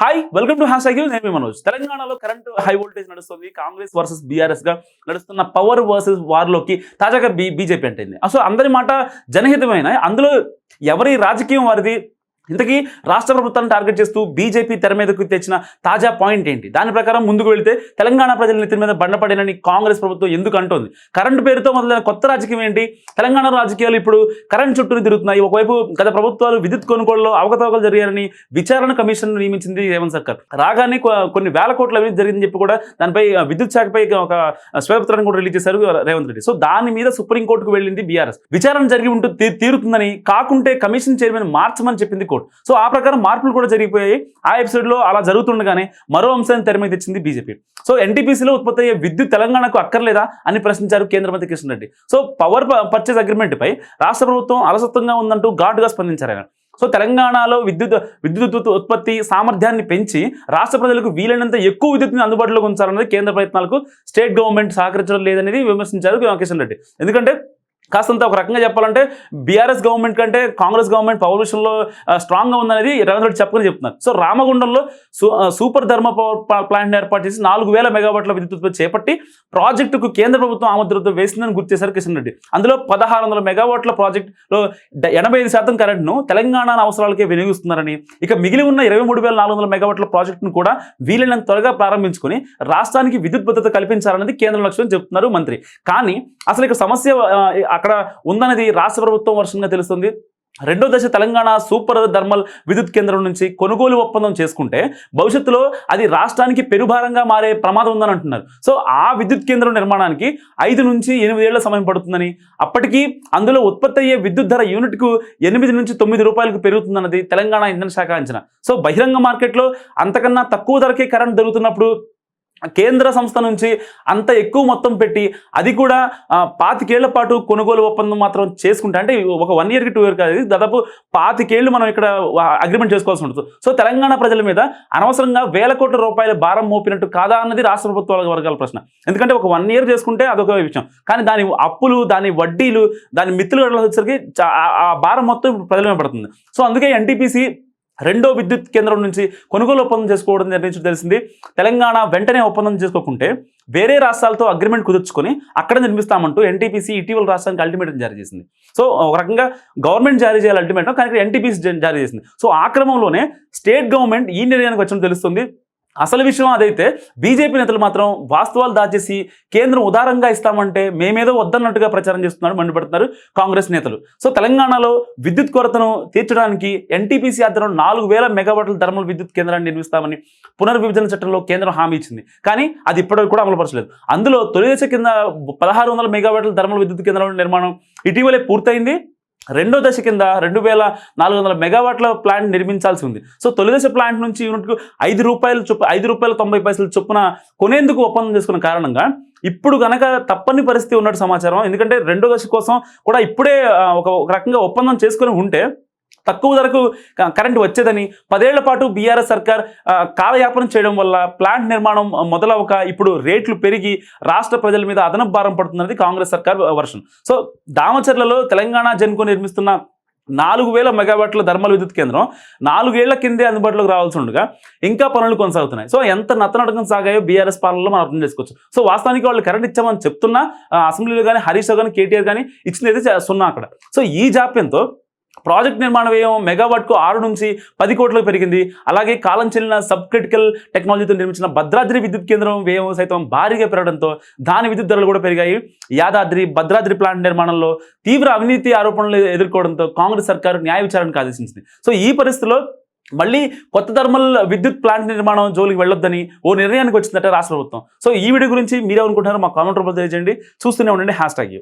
Hi welcome to hash cycle నేను మనోజ్. తెలంగాణలో current high voltage నడుస్తుంది. కాంగ్రెస్ వర్సెస్ బీఆర్ఎస్గా నడుస్తున్న పవర్ వర్సెస్ వార్లోకి తాజాగా బీ బీజేపీ అంటుంది అసలు అందరి మాట జనహితమైన? అందులో ఎవరి రాజకీయం వారిది? ఇంతకీ రాష్ట్ర ప్రభుత్వాన్ని టార్గెట్ చేస్తూ బీజేపీ తెర మీదకు తెచ్చిన తాజా పాయింట్ ఏంటి? దాని ప్రకారం ముందుకు వెళ్తే తెలంగాణ ప్రజల నెత్తి మీద బండపడేనని కాంగ్రెస్ ప్రభుత్వం ఎందుకు అంటోంది? కరెంటు పేరుతో మొదలైన కొత్త రాజకీయం ఏంటి? తెలంగాణ రాజకీయాలు ఇప్పుడు కరెంట్ చుట్టూ తిరుగుతున్నాయి. ఒకవైపు గత ప్రభుత్వాలు విద్యుత్ కొనుగోలులో అవకతవకలు జరిగాయని విచారణ కమిషన్ నియమించింది రేవంత్ సర్కార్. రాగానే కొన్ని వేల కోట్ల అవినీతి జరిగిందని చెప్పి కూడా దానిపై విద్యుత్ శాఖపై ఒక శ్వేతపత్రాన్ని కూడా రిలీజ్ చేశారు రేవంత్ రెడ్డి. సో దాని మీద సుప్రీంకోర్టుకు వెళ్ళింది బీఆర్ఎస్. విచారణ జరిగి ఉంటూ తీరుతుందని కాకుంటే కమిషన్ చైర్మన్ మార్చమని చెప్పింది కోర్టు. సో ఆ ప్రకారం మార్పులు కూడా జరిగిపోయాయి. ఆ ఎపిసోడ్లో అలా జరుగుతుండగానే మరో అంశాన్ని తెర మీద తెచ్చింది బీజేపీ. సో ఎన్టీపీసీలో ఉత్పత్తి అయ్యే విద్యుత్ తెలంగాణకు అక్కర్లేదా అని ప్రశ్నించారు కేంద్ర మంత్రి Kishan Reddy. So power purchase agreement పై రాష్ట్ర ప్రభుత్వం అలసత్వంగా ఉందంటూ ఘాటుగా స్పందించారు ఆయన. సో తెలంగాణలో విద్యుత్ విద్యుత్ ఉత్పత్తి సామర్థ్యాన్ని పెంచి రాష్ట్ర ప్రజలకు వీలైనంత ఎక్కువ విద్యుత్ని అందుబాటులోకి ఉంచాలన్నది కేంద్ర ప్రయత్నాలకు స్టేట్ గవర్నమెంట్ సహకరించడం లేదనేది విమర్శించారు కిషన్ రెడ్డి. ఎందుకంటే కాస్తంత ఒక రకంగా చెప్పాలంటే బీఆర్ఎస్ గవర్నమెంట్ కంటే కాంగ్రెస్ గవర్నమెంట్ పవర్ విషయంలో స్ట్రాంగ్గా ఉందనేది రేవంత్ రెడ్డి చెప్పుకొని చెప్తున్నారు. సో రామగుండంలో సూ సూపర్ ధర్మ పవర్ ప్లా- ప్లాంట్ ఏర్పాటు చేసి నాలుగు వేల మెగావాట్ల విద్యుత్ ఉత్పత్తి చేపట్టి ప్రాజెక్టుకు కేంద్ర ప్రభుత్వం ఆమోదం వేసిందని గుర్తు చేశారు కిషన్ రెడ్డి. అందులో పదహారు వందల మెగావాట్ల ప్రాజెక్టులో ఎనభై ఐదు శాతం కరెంట్ను తెలంగాణ అవసరాలకే వినియోగిస్తున్నారని ఇక మిగిలి ఉన్న ఇరవై మూడు వేల నాలుగు వందల మెగావాట్ల ప్రాజెక్టును కూడా వీలైనంత త్వరగా ప్రారంభించుకొని రాష్ట్రానికి విద్యుత్ భద్రత కల్పించాలన్నది కేంద్ర లక్ష్యం చెప్తున్నారు మంత్రి. కానీ అసలు ఇక సమస్య అక్కడ ఉందన్నది రాష్ట్ర ప్రభుత్వం వర్షంగా తెలుస్తుంది. రెండో దశ తెలంగాణ సూపర్ థర్మల్ విద్యుత్ కేంద్రం నుంచి కొనుగోలు ఒప్పందం చేసుకుంటే భవిష్యత్తులో అది రాష్ట్రానికి పెరుభారంగా మారే ప్రమాదం ఉందని అంటున్నారు. సో ఆ విద్యుత్ కేంద్రం నిర్మాణానికి ఐదు నుంచి ఎనిమిది ఏళ్ళ సమయం పడుతుందని అప్పటికి అందులో ఉత్పత్తి అయ్యే విద్యుత్ ధర యూనిట్కు ఎనిమిది నుంచి తొమ్మిది రూపాయలకు పెరుగుతుందన్నది తెలంగాణ ఇంధన శాఖ అంచనా. సో బహిరంగ మార్కెట్లో అంతకన్నా తక్కువ ధరకే కరెంట్ దొరుకుతున్నప్పుడు కేంద్ర సంస్థ నుంచి అంత ఎక్కువ మొత్తం పెట్టి అది కూడా పాతికేళ్ళ పాటు కొనుగోలు ఒప్పందం మాత్రం చేసుకుంటే అంటే ఒక వన్ ఇయర్కి టూ ఇయర్ కాదు దాదాపు పాతికేళ్ళు మనం ఇక్కడ అగ్రిమెంట్ చేసుకోవాల్సి ఉంటుంది. సో తెలంగాణ ప్రజల మీద అనవసరంగా వేల కోట్ల రూపాయల భారం మోపినట్టు కాదా అన్నది రాష్ట్ర ప్రభుత్వాల వర్గాల ప్రశ్న. ఎందుకంటే ఒక వన్ ఇయర్ చేసుకుంటే అదొక విషయం. కానీ దాని అప్పులు దాని వడ్డీలు దాని మిత్తులు వచ్చేసరికి చా- ఆ- భారం మొత్తం ప్రజల మీద పడుతుంది. సో అందుకే ఎన్టీపీసీ రెండో విద్యుత్ కేంద్రం నుంచి కొనుగోలు ఒప్పందం చేసుకోవడం నిర్ణయించడం తెలిసింది. తెలంగాణ వెంటనే ఒప్పందం చేసుకోకుంటే వేరే రాష్ట్రాలతో అగ్రిమెంట్ కుదుర్చుకొని అక్కడ నిర్మిస్తామంటూ ఎన్టీపీసీ ఇటీవల రాష్ట్రానికి అల్టిమేటం జారీ చేసింది. సో ఒక రకంగా గవర్నమెంట్ జారీ చేయాలి అల్టిమేటం కానీ ఎన్టీపీసీ జారీ చేసింది. సో ఆ క్రమంలోనే స్టేట్ గవర్నమెంట్ ఈ నిర్ణయానికి వచ్చినట్టు తెలుస్తుంది. అసలు విషయం అదైతే బీజేపీ నేతలు మాత్రం వాస్తవాలు దాచేసి కేంద్రం ఉదారంగా ఇస్తామంటే మేమేదో వద్దన్నట్టుగా ప్రచారం చేస్తున్నారు మండిపడుతున్నారు కాంగ్రెస్ నేతలు. సో తెలంగాణలో విద్యుత్ కొరతను తీర్చడానికి ఎన్టీపీసీ ఆధ్వర్యంలో నాలుగు వేల మెగావాట్ల థర్మల్ విద్యుత్ కేంద్రాన్ని నిర్మిస్తామని పునర్విభజన చట్టంలో కేంద్రం హామీ ఇచ్చింది. కానీ అది ఇప్పటివరకు కూడా అమలుపరచలేదు అందులో తొలి దశ కింద పదహారు వందల మెగావాట్ల థర్మల్ విద్యుత్ కేంద్రాల నిర్మాణం ఇటీవలే పూర్తయింది. రెండో దశ కింద రెండు వేల నాలుగు వందల మెగావాట్ల ప్లాంట్ నిర్మించాల్సి ఉంది. సో తొలి దశ ప్లాంట్ నుంచి యూనిట్కు ఐదు రూపాయలు చొప్పు ఐదు రూపాయల తొంభై పైసలు చొప్పున కొనేందుకు ఒప్పందం చేసుకున్న కారణంగా ఇప్పుడు కనుక తప్పని పరిస్థితి ఉన్నట్టు సమాచారం. ఎందుకంటే రెండో దశ కోసం కూడా ఇప్పుడే ఒక రకంగా ఒప్పందం చేసుకుని ఉంటే తక్కువ ధరకు కరెంటు వచ్చేదని పదేళ్ళ పాటు బీఆర్ఎస్ సర్కార్ ఆ, కాలయాపన చేయడం వల్ల ప్లాంట్ నిర్మాణం మొదలవక ఇప్పుడు రేట్లు పెరిగి రాష్ట్ర ప్రజల మీద అదనపు భారం పడుతున్నది కాంగ్రెస్ సర్కార్ వర్షన్. సో దామచర్లలో తెలంగాణ జన్కో నిర్మిస్తున్న నాలుగు వేల మెగావాట్ల ధర్మల విద్యుత్ కేంద్రం నాలుగేళ్ళ కిందే అందుబాటులోకి రావాల్సి ఉండగా ఇంకా పనులు కొనసాగుతున్నాయి. సో ఎంత నత్తనడకం సాగాయో బీఆర్ఎస్ పాలనలో మనం అర్థం చేసుకోవచ్చు. సో వాస్తవానికి వాళ్ళు కరెంట్ ఇచ్చామని చెప్తున్నా ఆ, అసెంబ్లీలో కానీ హరీష్ కానీ కేటీఆర్ కానీ ఇచ్చినది సున్నా అక్కడ. సో ఈ జాప్యంతో ప్రాజెక్ట్ నిర్మాణ వ్యయం మెగావాట్కు ఆరు నుంచి పది కోట్లకు పెరిగింది. అలాగే కాలం చెల్లిన సబ్ క్రిటికల్ టెక్నాలజీతో నిర్మించిన భద్రాద్రి విద్యుత్ కేంద్రం వ్యయం సైతం భారీగా పెరగడంతో దాని విద్యుత్ ధరలు కూడా పెరిగాయి. యాదాద్రి భద్రాద్రి ప్లాంట్ నిర్మాణంలో తీవ్ర అవినీతి ఆరోపణలు ఎదుర్కోవడంతో కాంగ్రెస్ సర్కారు న్యాయ విచారణకు ఆదేశించింది. సో ఈ పరిస్థితిలో మళ్ళీ కొత్త థర్మల్ విద్యుత్ ప్లాంట్ నిర్మాణం జోలికి వెళ్ళొద్దని ఓ నిర్ణయానికి వచ్చిందట రాష్ట్ర ప్రభుత్వం. సో ఈ వీడియో గురించి మీరేమనుకుంటున్నారో మా కామెంట్ రూపంలో తెలియజేయండి. చూస్తూనే ఉండండి. Hash tag